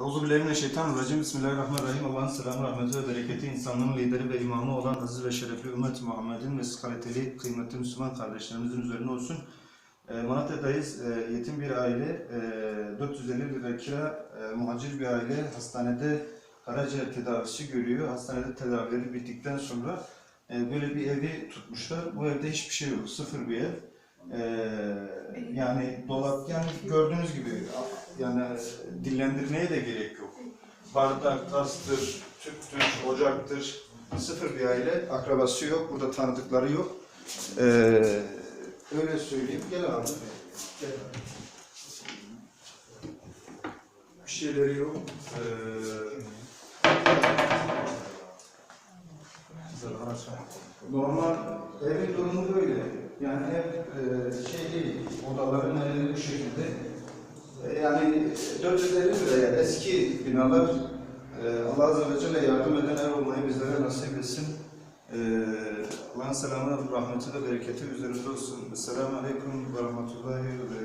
Euzubillahimineşşeytanirracim. Bismillahirrahmanirrahim. Allah'ın selamı, rahmeti ve bereketi insanlığın lideri ve imamı olan aziz ve şerefli ümmet Muhammed'in ve kaliteli, kıymetli Müslüman kardeşlerimizin üzerine olsun. E, Malatya'dayız. E, yetim bir aile, e, 450 lira kira, e, muhacir bir aile hastanede karaciğer tedavisi görüyor. Hastanede tedavileri bittikten sonra e, böyle bir evi tutmuşlar. Bu evde hiçbir şey yok, sıfır bir ev. E, yani dolap, yani gördüğünüz gibi yani dillendirmeye de gerek yok. Bardak, tastır, tüptür, ocaktır. Sıfır bir aile, akrabası yok, burada tanıdıkları yok. Ee, öyle söyleyeyim. Gel abi. Gel. Bir şeyleri yok. Ee, normal evin durumu böyle. Yani ev e, şey değil, odaların her bu şekilde. E, Yani 450 liraya eski binalar e, Allah Azze ve Celle yardım eden ev olmayı bizlere nasip etsin. E, Allah'ın selamı, rahmeti ve bereketi üzerinde olsun. Esselamu Aleyküm ve Rahmetullahi ve